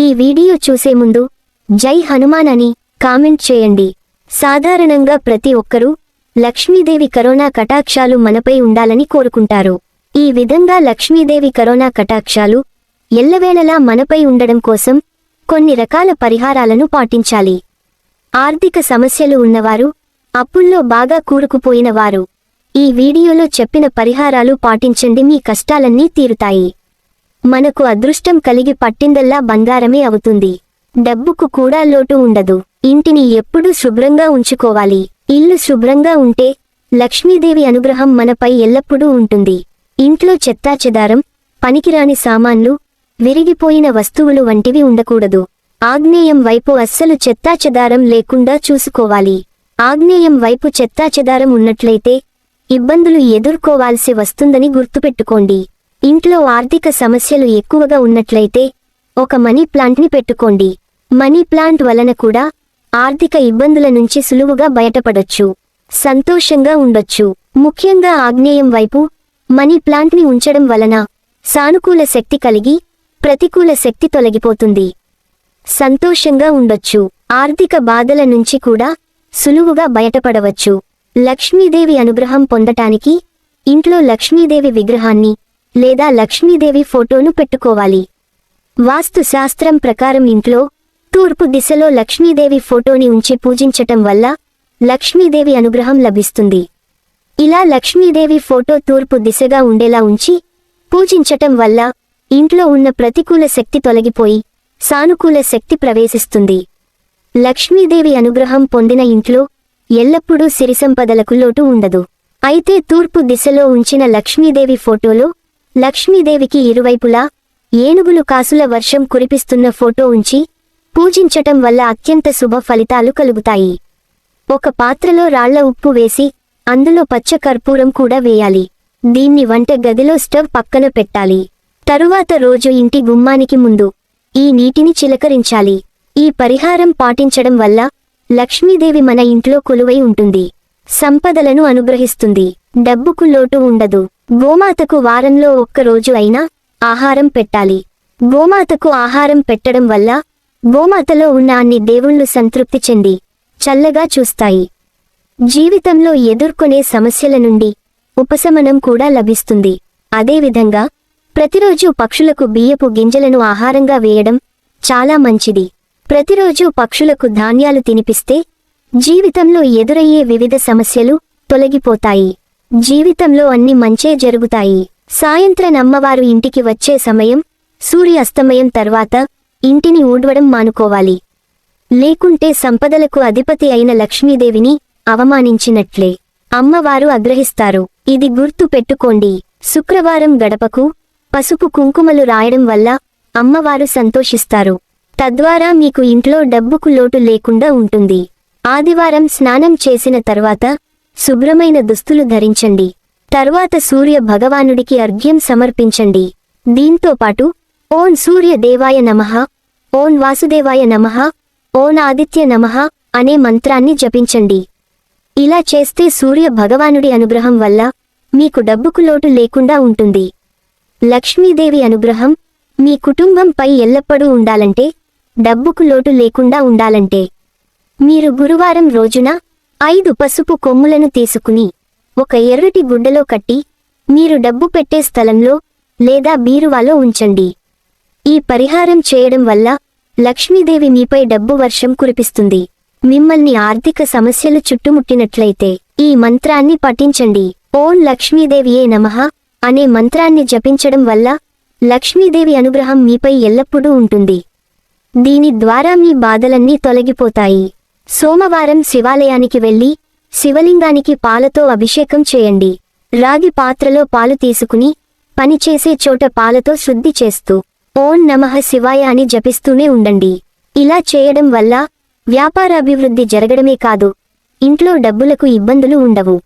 ఈ వీడియో చూసే ముందు జై హనుమాన్ అని కామెంట్ చేయండి. సాధారణంగా ప్రతి ఒక్కరూ లక్ష్మీదేవి కరోనా కటాక్షాలు మనపై ఉండాలని కోరుకుంటారు. ఈ విధంగా లక్ష్మీదేవి కరోనా కటాక్షాలు ఎల్లవేళలా మనపై ఉండడం కోసం కొన్ని రకాల పరిహారాలను పాటించాలి. ఆర్థిక సమస్యలు ఉన్నవారు అప్పుల్లో బాగా కూరుకుపోయిన వారు ఈ వీడియోలో చెప్పిన పరిహారాలు పాటించండి. మీ కష్టాలన్నీ తీరుతాయి. మనకు అదృష్టం కలిగి పట్టిందల్లా బంగారమే అవుతుంది. డబ్బుకు కూడా లోటు ఉండదు. ఇంటిని ఎప్పుడూ శుభ్రంగా ఉంచుకోవాలి. ఇల్లు శుభ్రంగా ఉంటే లక్ష్మీదేవి అనుగ్రహం మనపై ఎల్లప్పుడూ ఉంటుంది. ఇంట్లో చెత్తాచెదారం పనికిరాని సామాన్లు విరిగిపోయిన వస్తువులు వంటివి ఉండకూడదు. ఆగ్నేయం వైపు అస్సలు చెత్తాచెదారం లేకుండా చూసుకోవాలి. ఆగ్నేయం వైపు చెత్తాచెదారం ఉన్నట్లయితే ఇబ్బందులు ఎదుర్కోవాల్సి వస్తుందని గుర్తుపెట్టుకోండి. ఇంట్లో ఆర్థిక సమస్యలు ఎక్కువగా ఉన్నట్లయితే ఒక మనీ ప్లాంట్ని పెట్టుకోండి. మనీ ప్లాంట్ వలన కూడా ఆర్థిక ఇబ్బందుల నుంచి సులువుగా బయటపడొచ్చు. సంతోషంగా ఉండొచ్చు. ముఖ్యంగా ఆగ్నేయం వైపు మనీ ప్లాంట్ని ఉంచడం వలన సానుకూల శక్తి కలిగి ప్రతికూల శక్తి తొలగిపోతుంది. సంతోషంగా ఉండొచ్చు. ఆర్థిక బాధల నుంచి కూడా సులువుగా బయటపడవచ్చు. లక్ష్మీదేవి అనుగ్రహం పొందటానికి ఇంట్లో లక్ష్మీదేవి విగ్రహాన్ని లేదా లక్ష్మీదేవి ఫోటోను పెట్టుకోవాలి. వాస్తు శాస్త్రం ప్రకారం ఇంట్లో తూర్పు దిశలో లక్ష్మీదేవి ఫోటోని ఉంచి పూజించటం వల్ల లక్ష్మీదేవి అనుగ్రహం లభిస్తుంది. ఇలా లక్ష్మీదేవి ఫోటో తూర్పు దిశగా ఉండేలా ఉంచి పూజించటం వల్ల ఇంట్లో ఉన్న ప్రతికూల శక్తి తొలగిపోయి సానుకూల శక్తి ప్రవేశిస్తుంది. లక్ష్మీదేవి అనుగ్రహం పొందిన ఇంట్లో ఎల్లప్పుడూ సిరిసంపదలకు లోటు ఉండదు. అయితే తూర్పు దిశలో ఉంచిన లక్ష్మీదేవి ఫోటోలో లక్ష్మీదేవికి ఇరువైపులా ఏనుగులు కాసుల వర్షం కురిపిస్తున్న ఫోటో ఉంచి పూజించటం వల్ల అత్యంత శుభ ఫలితాలు కలుగుతాయి. ఒక పాత్రలో రాళ్ళ ఉప్పు వేసి అందులో పచ్చ కర్పూరం కూడా వేయాలి. దీన్ని వంట గదిలో స్టవ్ పక్కన పెట్టాలి. తరువాత రోజు ఇంటి గుమ్మానికి ముందు ఈ నీటిని చిలకరించాలి. ఈ పరిహారం పాటించడం వల్ల లక్ష్మీదేవి మన ఇంట్లో కొలువై ఉంటుంది. సంపదలను అనుగ్రహిస్తుంది. డబ్బుకు లోటు ఉండదు. గోమాతకు వారంలో ఒక్క రోజు అయినా ఆహారం పెట్టాలి. గోమాతకు ఆహారం పెట్టడం వల్ల గోమాతలో ఉన్న అన్ని దేవుళ్ళు సంతృప్తి చెంది చల్లగా చూస్తాయి. జీవితంలో ఎదుర్కొనే సమస్యల నుండి ఉపశమనం కూడా లభిస్తుంది. అదేవిధంగా ప్రతిరోజు పక్షులకు బియ్యపు గింజలను ఆహారంగా వేయడం చాలా మంచిది. ప్రతిరోజు పక్షులకు ధాన్యాలు తినిపిస్తే జీవితంలో ఎదురయ్యే వివిధ సమస్యలు తొలగిపోతాయి. జీవితంలో అన్ని మంచే జరుగుతాయి. సాయంత్రం అమ్మవారు ఇంటికి వచ్చే సమయం సూర్య అస్తమయం తర్వాత ఇంటిని ఊడ్వడం మానుకోవాలి. లేకుంటే సంపదలకు అధిపతి అయిన లక్ష్మీదేవిని అవమానించినట్లే. అమ్మవారు అగ్రహిస్తారు ఇది గుర్తు పెట్టుకోండి. శుక్రవారం గడపకు పసుపు కుంకుమలు రాయడం వల్ల అమ్మవారు సంతోషిస్తారు. తద్వారా మీకు ఇంట్లో డబ్బుకు లోటు లేకుండా ఉంటుంది. ఆదివారం స్నానం చేసిన తర్వాత శుభ్రమైన దుస్తులు ధరించండి. తర్వాత సూర్య భగవానుడికి అర్ఘ్యం సమర్పించండి. దీంతో పాటు ఓం సూర్య దేవాయ నమః ఓం వాసుదేవాయ నమః ఓం ఆదిత్య నమః అనే మంత్రాన్ని జపించండి. ఇలా చేస్తే సూర్య భగవానుడి అనుగ్రహం వల్ల మీకు డబ్బుకు లోటు లేకుండా ఉంటుంది. లక్ష్మీదేవి అనుగ్రహం మీ కుటుంబంపై ఎల్లప్పుడూ ఉండాలంటే డబ్బుకు లోటు లేకుండా ఉండాలంటే. మీరు గురువారం రోజున ఐదు పసుపు కొమ్ములను తీసుకుని ఒక ఎర్రటి గుడ్డలో కట్టి మీరు డబ్బు పెట్టే స్థలంలో లేదా బీరువాలో ఉంచండి. ఈ పరిహారం చేయడం వల్ల లక్ష్మీదేవి మీపై డబ్బు వర్షం కురిపిస్తుంది. మిమ్మల్ని ఆర్థిక సమస్యలు చుట్టుముట్టినట్లయితే ఈ మంత్రాన్ని పఠించండి. ఓం లక్ష్మీదేవియే నమః అనే మంత్రాన్ని జపించడం వల్ల లక్ష్మీదేవి అనుగ్రహం మీపై ఎల్లప్పుడూ ఉంటుంది. దీని ద్వారా మీ బాధలన్నీ తొలగిపోతాయి. సోమవారం శివాలయానికి వెళ్ళి శివలింగానికి పాలతో అభిషేకం చేయండి. రాగి పాత్రలో పాలు తీసుకుని పనిచేసే చోట పాలతో శుద్ధి చేస్తూ ఓం నమః శివాయ అని జపిస్తూనే ఉండండి. ఇలా చేయడం వల్ల వ్యాపారాభివృద్ధి జరగడమే కాదు ఇంట్లో డబ్బులకు ఇబ్బందులు ఉండవు.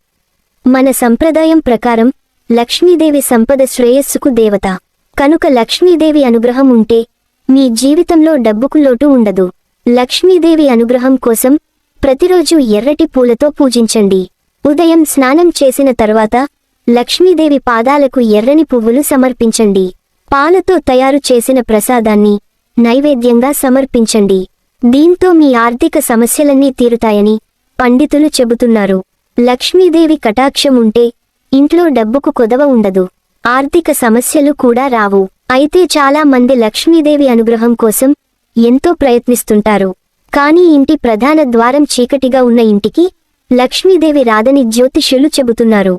మన సంప్రదాయం ప్రకారం లక్ష్మీదేవి సంపద శ్రేయస్సుకు దేవత. కనుక లక్ష్మీదేవి అనుగ్రహం ఉంటే మీ జీవితంలో డబ్బుకు లోటు ఉండదు. లక్ష్మీదేవి అనుగ్రహం కోసం ప్రతిరోజు ఎర్రటి పూలతో పూజించండి. ఉదయం స్నానం చేసిన తర్వాత లక్ష్మీదేవి పాదాలకు ఎర్రని పువ్వులు సమర్పించండి. పాలతో తయారు చేసిన ప్రసాదాన్ని నైవేద్యంగా సమర్పించండి. దీంతో మీ ఆర్థిక సమస్యలన్నీ తీరుతాయని పండితులు చెబుతున్నారు. లక్ష్మీదేవి కటాక్షం ఉంటే ఇంట్లో డబ్బుకు కొదవ ఉండదు. ఆర్థిక సమస్యలు కూడా రావు. అయితే చాలా మంది లక్ష్మీదేవి అనుగ్రహం కోసం ఎంతో ప్రయత్నిస్తుంటారు. కానీ ఇంటి ప్రధాన ద్వారం చీకటిగా ఉన్న ఇంటికి లక్ష్మీదేవి రాదని జ్యోతిష్యులు చెబుతున్నారు.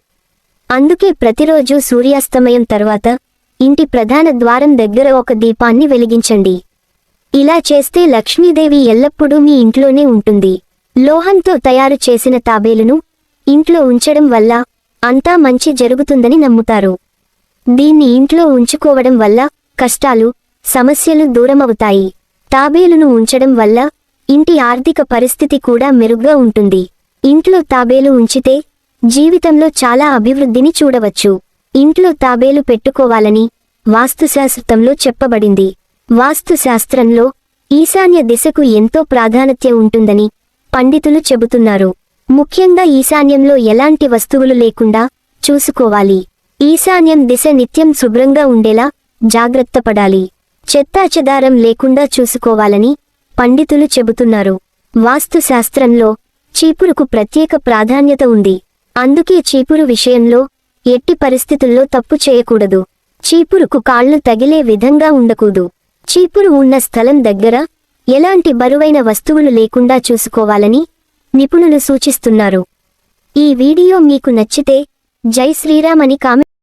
అందుకే ప్రతిరోజు సూర్యాస్తమయం తర్వాత ఇంటి ప్రధాన ద్వారం దగ్గర ఒక దీపాన్ని వెలిగించండి. ఇలా చేస్తే లక్ష్మీదేవి ఎల్లప్పుడూ మీ ఇంట్లోనే ఉంటుంది. లోహంతో తయారు చేసిన తాబేలును ఇంట్లో ఉంచడం వల్ల అంతా మంచి జరుగుతుందని నమ్ముతారు. దీన్ని ఇంట్లో ఉంచుకోవడం వల్ల కష్టాలు సమస్యలు దూరమవుతాయి. తాబేలును ఉంచడం వల్ల ఇంటి ఆర్థిక పరిస్థితి కూడా మెరుగ్గా ఉంటుంది. ఇంట్లో తాబేలు ఉంచితే జీవితంలో చాలా అభివృద్ధిని చూడవచ్చు. ఇంట్లో తాబేలు పెట్టుకోవాలని వాస్తుశాస్త్రంలో చెప్పబడింది. వాస్తుశాస్త్రంలో ఈశాన్య దిశకు ఎంతో ప్రాధాన్యత ఉంటుందని పండితులు చెబుతున్నారు. ముఖ్యంగా ఈశాన్యంలో ఎలాంటి వస్తువులు లేకుండా చూసుకోవాలి. ఈశాన్యం దిశ నిత్యం శుభ్రంగా ఉండేలా జాగ్రత్త పడాలి. చెత్తాచెదారం లేకుండా చూసుకోవాలని పండితులు చెబుతున్నారు. వాస్తుశాస్త్రంలో చీపురుకు ప్రత్యేక ప్రాధాన్యత ఉంది. అందుకే చీపురు విషయంలో ఎట్టి పరిస్థితుల్లో తప్పు చేయకూడదు. చీపురుకు కాళ్ళు తగిలే విధంగా ఉండకూడదు. చీపురు ఉన్న స్థలం దగ్గర ఎలాంటి బరువైన వస్తువులు లేకుండా చూసుకోవాలని నిపుణులు సూచిస్తున్నారు. ఈ వీడియో మీకు నచ్చితే జై శ్రీరామ్ అని కామెంట్